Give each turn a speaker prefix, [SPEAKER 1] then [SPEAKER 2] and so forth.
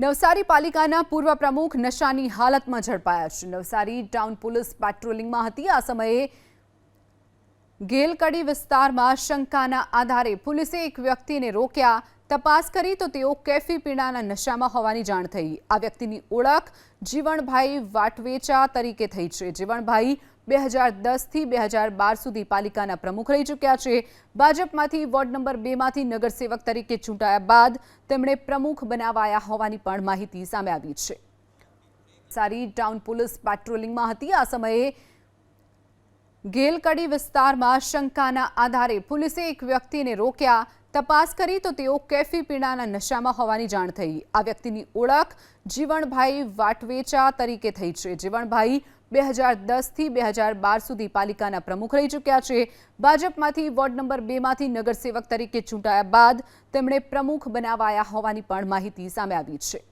[SPEAKER 1] નવસારી પાલિકાના પૂર્વ પ્રમુખ નશાની હાલતમાં ઝડપાયા છે. નવસારી ટાઉન પોલીસ પેટ્રોલિંગમાં હતી. આ સમયે ગેલકડી વિસ્તારમાં શંકાના આધારે પોલીસે એક વ્યક્તિને રોક્યા તપાસ કરી તો તેઓ કેફી પીણાના નશામાં હોવાની જાણ થઈ. આ વ્યક્તિની ઓળખ જીવણભાઈ વાટવેચા તરીકે થઈ છે. જીવણભાઈ બે હજાર દસથી બે હજાર બાર સુધી પાલિકાના પ્રમુખ રહી ચૂક્યા છે. ભાજપમાંથી વોર્ડ નંબર બેમાંથી નગરસેવક તરીકે ચૂંટાયા બાદ તેમણે પ્રમુખ બનાવાયા હોવાની પણ માહિતી સામે આવી છે. સારી ટાઉન પોલીસ પેટ્રોલિંગમાં હતી. આ સમયે ગેલકડી વિસ્તારમાં શંકાના આધારે પોલીસે એક વ્યક્તિને રોક્યા તપાસ કરી તો તેઓ કેફી પીણાના નશામાં હોવાની જાણ થઈ. આ વ્યક્તિની ઓળખ જીવણભાઈ વાટવેચા તરીકે થઈ છે. જીવણભાઈ બે હજાર દસથી બે હજાર બાર સુધી પાલિકાના પ્રમુખ રહી ચૂક્યા છે. ભાજપમાંથી વોર્ડ નંબર બેમાંથી નગરસેવક તરીકે ચૂંટાયા બાદ તેમણે પ્રમુખ બનાવાયા હોવાની પણ માહિતી સામે આવી છે.